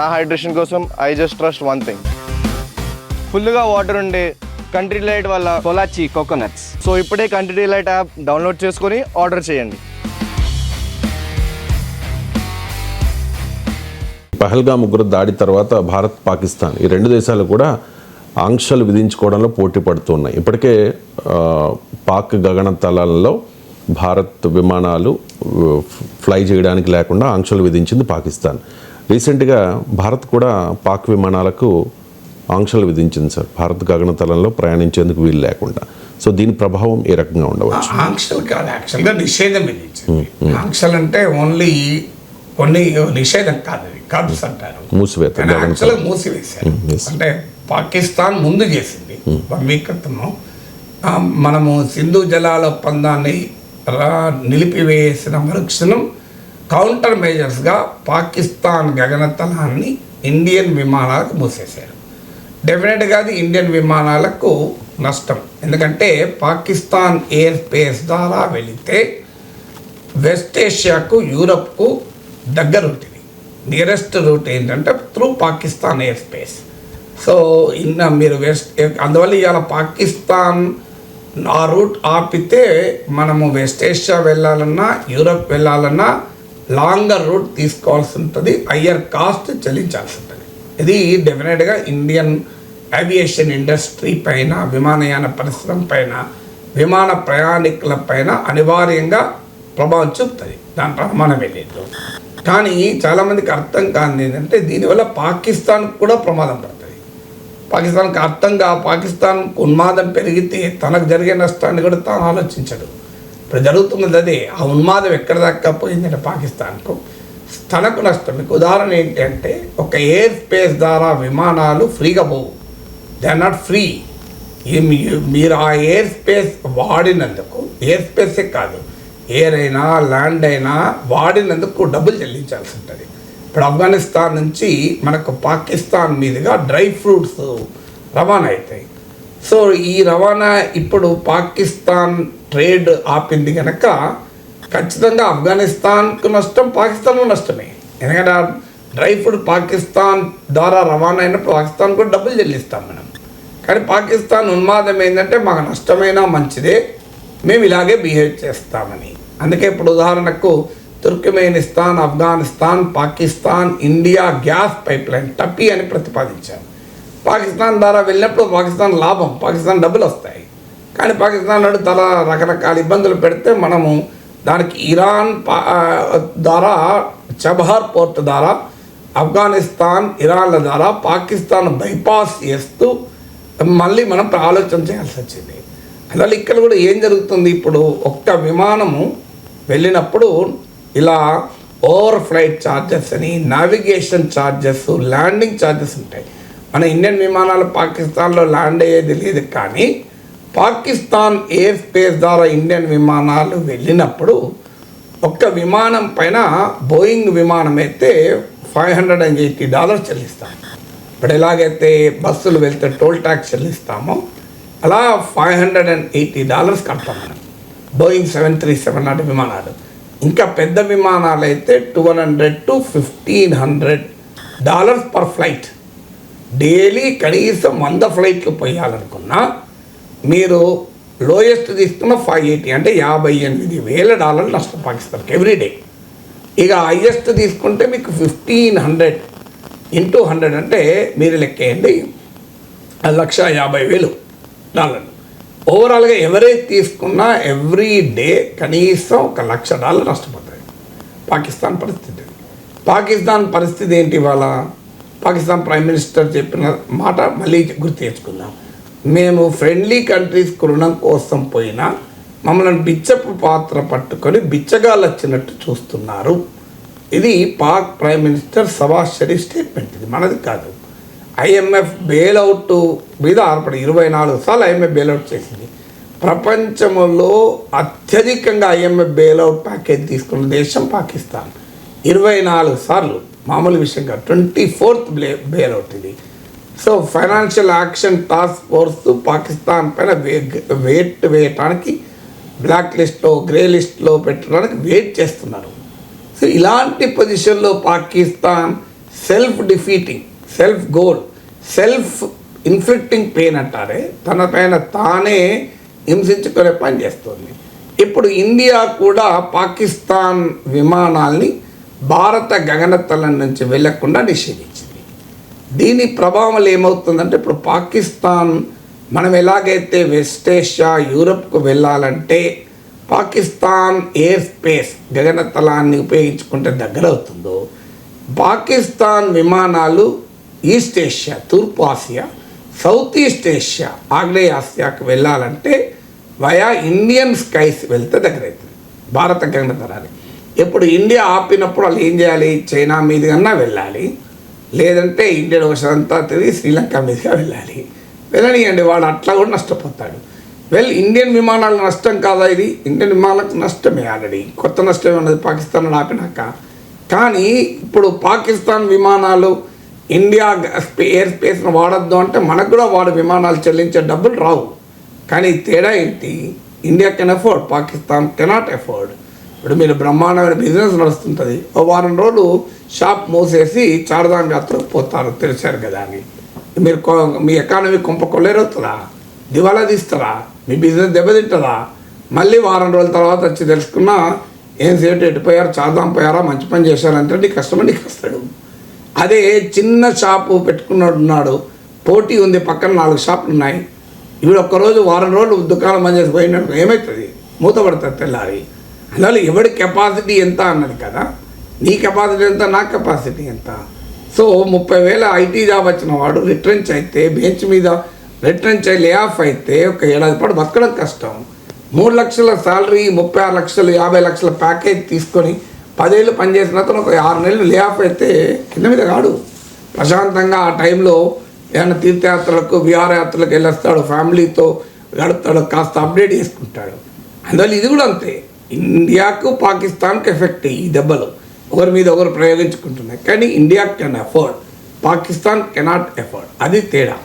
నా హైడ్రేషన్ కోసం I just trust one thing ఫుల్గా వాటర్ ఉండే కంట్రీ లైట్ వల్ల పొలాచి కోకోనట్స్ సో ఇప్పుడే కంట్రీ లైట్ యాప్ డౌన్లోడ్ చేసుకొని ఆర్డర్ చేయండి. పహల్గా ముగ్గురు దాడి తర్వాత భారత్ పాకిస్తాన్ ఈ రెండు దేశాలు కూడా ఆంక్షలు విధించుకోవడంలో పోటీ పడుతున్నాయి. ఇప్పటికే పాక్ గగనతలాలలో భారత్ విమానాలు ఫ్లై చేయడానికి లేకుండా ఆంక్షలు విధించింది పాకిస్తాన్. రీసెంట్గా భారత్ కూడా పాక్ విమానాలకు ఆంక్షలు విధించింది సార్. భారత్ గగనతలంలో ప్రయాణించేందుకు వీలు లేకుండా. సో దీని ప్రభావం ఏ రకంగా ఉండవచ్చు? ఆంక్షలు కాదు. యాక్చువల్గా నిషేధం విధించింది. ఆంక్షలు అంటే ఓన్లీ కొన్ని నిషేధం కాదు అది. కబ్స్ అంటారు. మూసివేత. యాక్చువల్గా మూసివేశారు. Mm, yes. అంటే పాకిస్తాన్ ముందు చేసింది. వన్ వీక్ క్రితము ఆ, మనము సింధు జలాల ఒప్పందాన్ని నిలిపివేసిన మరుక్షణం కౌంటర్ మేజర్స్గా పాకిస్తాన్ గగనతలాన్ని ఇండియన్ విమానాలకు మూసేశారు. డెఫినెట్గా అది ఇండియన్ విమానాలకు నష్టం. ఎందుకంటే పాకిస్తాన్ ఎయిర్ స్పేస్ ద్వారా వెళితే వెస్ట్ ఏషియాకు యూరప్కు దగ్గర రూట్ నియరెస్ట్ రూట్ ఏంటంటే through Pakistan air space. So ఇన్న మీరు వెస్ట్ అందువల్ల ఇవాళ పాకిస్తాన్ ఆ రూట్ ఆపితే మనము వెస్ట్ ఏషియా వెళ్ళాలన్నా యూరప్ వెళ్ళాలన్నా లాంగర్ రూట్ తీసుకోవాల్సి ఉంటుంది హయ్యర్ కాస్ట్ చెల్లించాల్సి ఉంటుంది ఇది డెఫినెట్గా ఇండియన్ ఏవియేషన్ ఇండస్ట్రీ పైన విమానయాన పరిశ్రమ పైన విమాన ప్రయాణికుల పైన అనివార్యంగా ప్రభావం చూపుతుంది. దాంట్లో ప్రమాణమే లేదు కానీ చాలామందికి అర్థం కాని ఏంటంటే దీనివల్ల పాకిస్తాన్ కూడా ప్రమాదం పడుతుంది. పాకిస్తాన్కి అర్థంగా పాకిస్తాన్ ఉన్మాదం పెరిగితే తనకు జరిగే నష్టాన్ని కూడా తాను ఆలోచించడు. ఇప్పుడు జరుగుతున్నది అదే. ఆ ఉన్మాదం ఎక్కడ దాకా పోయిందంటే పాకిస్తాన్కు. తనకు నష్టం. మీకు ఉదాహరణ ఏంటంటే ఒక ఎయిర్ స్పేస్ ద్వారా విమానాలు ఫ్రీగా పోవు. దే ఆర్ నాట్ ఫ్రీ మీరు ఆ ఎయిర్ స్పేస్ వాడినందుకు ఎయిర్ స్పేసే కాదు ఎయిర్ అయినా ల్యాండ్ అయినా వాడినందుకు డబ్బులు చెల్లించాల్సి ఉంటుంది. ఇప్పుడు ఆఫ్ఘనిస్తాన్ నుంచి మనకు పాకిస్తాన్ మీదుగా డ్రై ఫ్రూట్స్ రవాణా అవుతాయి. సో ఈ రవాణా ఇప్పుడు పాకిస్తాన్ ట్రేడ్ ఆపింది కనుక ఖచ్చితంగా ఆఫ్ఘనిస్తాన్కు నష్టం పాకిస్తాన్కు నష్టమే. ఎందుకంటే డ్రై ఫ్రూట్ పాకిస్తాన్ ద్వారా రవాణా అయినప్పుడు పాకిస్తాన్ కూడా డబ్బులు చెల్లిస్తాం మనం. కానీ పాకిస్తాన్ ఉన్మాదం ఏంటంటే మాకు నష్టమైనా మంచిదే మేము ఇలాగే బిహేవ్ చేస్తామని. అందుకే ఇప్పుడు ఉదాహరణకు Turkmenistan Afghanistan Pakistan India gas pipeline TAPI అని ప్రతిపాదించారు. పాకిస్తాన్ ద్వారా వెళ్ళినప్పుడు పాకిస్తాన్ లాభం పాకిస్తాన్ డబ్బులు వస్తాయి. కానీ పాకిస్తాన్ నాడు తల రకరకాల ఇబ్బందులు పెడితే మనము దానికి ఇరాన్ పా- ద్వారా చబహార్ పోర్ట్ ద్వారా ఆఫ్ఘనిస్తాన్ ఇరాన్ల ద్వారా పాకిస్తాన్ బైపాస్ చేస్తూ మళ్ళీ మనం ఆలోచన చేయాల్సి వచ్చింది. అందువల్ల ఇక్కడ కూడా ఏం జరుగుతుంది? ఇప్పుడు ఒక్క విమానము వెళ్ళినప్పుడు ఇలా ఓవర్ ఫ్లైట్ ఛార్జెస్ అని నావిగేషన్ ఛార్జెస్ ల్యాండింగ్ ఛార్జెస్ ఉంటాయి. మన ఇండియన్ విమానాలు పాకిస్తాన్లో ల్యాండ్ అయ్యేది లేదు కానీ పాకిస్తాన్ ఎయిర్ స్పేస్ ద్వారా ఇండియన్ విమానాలు వెళ్ళినప్పుడు ఒక్క విమానం పైన బోయింగ్ విమానం అయితే five hundred and eighty dollars చెల్లిస్తాం. ఇప్పుడు ఎలాగైతే బస్సులు వెళ్తే టోల్ ట్యాక్స్ చెల్లిస్తామో అలా five hundred and eighty dollars కడతాం మనం. బోయింగ్ సెవెన్ త్రీ సెవెన్ నాటి విమానాలు. ఇంకా పెద్ద విమానాలు అయితే twelve hundred to fifteen hundred dollars per flight. Daily కనీసం వంద ఫ్లైట్లు పోయాలనుకున్నా మీరు లోయెస్ట్ తీసుకున్న ఫైవ్ ఎయిటీ అంటే యాభై ఎనిమిది వేల డాలర్లు నష్టం పాకిస్తాన్కి ఎవ్రీ డే ఇక హైయెస్ట్ తీసుకుంటే మీకు ఫిఫ్టీన్ హండ్రెడ్ ఇంటూ హండ్రెడ్ అంటే మీరు లెక్కేయండి లక్ష యాభై వేలు డాలర్లు. ఓవరాల్గా ఎవరేజ్ తీసుకున్నా ఎవ్రీ డే కనీసం ఒక లక్ష డాలర్ నష్టపోతాయి. పాకిస్తాన్ పరిస్థితి. పాకిస్తాన్ పరిస్థితి ఏంటి ఇవాళ? పాకిస్తాన్ ప్రైమ్ మినిస్టర్ చెప్పిన మాట మళ్ళీ గుర్తు తెచ్చుకుందాం. మేము ఫ్రెండ్లీ కంట్రీస్కు రుణం కోసం పోయినా మమ్మల్ని బిచ్చపు పాత్ర పట్టుకొని బిచ్చగాళ్ళు వచ్చినట్టు చూస్తున్నారు. ఇది పాక్ ప్రైమ్ మినిస్టర్ సవాజ్ షరీఫ్ స్టేట్మెంట్ ఇది మనది కాదు. ఐఎంఎఫ్ బెయిల్అవుట్ మీద ఆధారపడి ఇరవై నాలుగు సార్లు ఐఎంఎఫ్ బెయిల్అవుట్ చేసింది. ప్రపంచంలో అత్యధికంగా ఐఎంఎఫ్ బెయిల్అవుట్ ప్యాకేజ్ తీసుకున్న దేశం పాకిస్తాన్. ఇరవై నాలుగు సార్లు మామూలు విషయంగా ట్వంటీ ఫోర్త్ బ్లే బెయిల్అవుట్ ఇది. So financial action task force Pakistan పైన వే- వెయిట్ వేయటానికి బ్లాక్ లిస్ట్లో గ్రే లిస్ట్లో పెట్టడానికి వెయిట్ చేస్తున్నారు. సో ఇలాంటి పొజిషన్లో Pakistan self defeating self goal self inflicting pain అంటారే తన పైన తానే హింసించుకునే పని చేస్తుంది. ఇప్పుడు ఇండియా కూడా పాకిస్తాన్ విమానాల్ని భారత గగనతలం నుంచి వెళ్ళకుండా నిషేధించింది. దీని ప్రభావం ఏమవుతుందంటే ఇప్పుడు పాకిస్తాన్ మనం ఎలాగైతే వెస్ట్ ఏషియా యూరప్కు వెళ్ళాలంటే పాకిస్తాన్ ఎయిర్ స్పేస్ గగనతలాన్ని ఉపయోగించుకుంటే దగ్గర అవుతుందో పాకిస్తాన్ విమానాలు ఈస్ట్ ఏషియా తూర్పు ఆసియా సౌత్ ఈస్ట్ ఏషియా ఆగ్నేయ ఆసియాకు వెళ్ళాలంటే వయా ఇండియన్ స్కైస్ వెళ్తే దగ్గర అవుతుంది భారత గగనతలాన్ని. ఎప్పుడు ఇండియా ఆపినప్పుడు వాళ్ళు ఏం చేయాలి? చైనా మీదుగా వెళ్ళాలి. లేదంటే ఇండియన్ ఓషన్ అంతా తిరిగి శ్రీలంక మీదుగా వెళ్ళాలి. వెళ్ళనియండి వాడు అట్లా కూడా నష్టపోతాడు. వెల్ ఇండియన్ విమానాలకు నష్టం కాదా ఇది? ఇండియన్ విమానాలకు నష్టమే ఆల్రెడీ. కొత్త నష్టమే ఉన్నది పాకిస్తాన్ ఆపినాక. కానీ ఇప్పుడు పాకిస్తాన్ విమానాలు ఇండియా స్పే- ఎయిర్ స్పేస్ను వాడద్దు అంటే మనకు కూడా వాడు విమానాలు చెల్లించే డబ్బులు రావు. కానీ తేడా ఏంటి? India can afford Pakistan cannot afford ఇప్పుడు మీరు బ్రహ్మాండమైన బిజినెస్ నడుస్తుంటుంది. ఓ వారం రోజులు షాప్ మూసేసి చారదాం యాత్రకు పోతారు. తెలిసారు కదా అని. మీరు మీ ఎకానమీ కుంపకొల్లేరవుతుందా దివాలా తీస్తారా? మీ బిజినెస్ దెబ్బతింటుందా? మళ్ళీ వారం రోజుల తర్వాత వచ్చి తెలుసుకున్నా ఏం సేటు ఎట్టిపోయారు చారదాం పోయారా మంచి పని చేశారంటే నీ కస్టమర్ నీకు వస్తాడు. అదే చిన్న షాపు పెట్టుకున్నాడు ఉన్నాడు. పోటీ ఉంది పక్కన నాలుగు షాపులు ఉన్నాయి. ఇవి ఒక్కరోజు వారం రోజులు దుకాణం పనిచేసి పోయినట్టు ఏమవుతుంది మూతపడుతుంది తెల్లారి. అందువల్ల ఎవడి కెపాసిటీ ఎంత అన్నది కదా. నీ కెపాసిటీ ఎంత నా కెపాసిటీ ఎంత. సో ముప్పై వేల ఐటీ జాబ్ వచ్చిన వాడు రిట్రెంచ్ అయితే బెంచ్ మీద రిట్రెంచ్ అయి లే ఆఫ్ అయితే ఒక ఏడాది పాటు బతకడం కష్టం. మూడు లక్షల శాలరీ ముప్పై ఆరు లక్షలు యాభై లక్షల ప్యాకేజ్ తీసుకొని పదేళ్ళు పనిచేసిన అతను ఒక ఆరు నెలలు లే ఆఫ్ అయితే కింద మీద కాడు. ప్రశాంతంగా ఆ టైంలో ఏమైనా తీర్థయాత్రలకు విహారయాత్రలకు వెళ్ళొస్తాడు ఫ్యామిలీతో గడుపుతాడు కాస్త అప్డేట్ చేసుకుంటాడు. అందువల్ల ఇది కూడా అంతే. ఇండియాకు పాకిస్తాన్కి ఎఫెక్ట్ ఈ దెబ్బలు ఒకరి మీద ఒకరు ప్రయోగించుకుంటున్నాయి. కానీ India can afford Pakistan cannot afford. అది తేడా.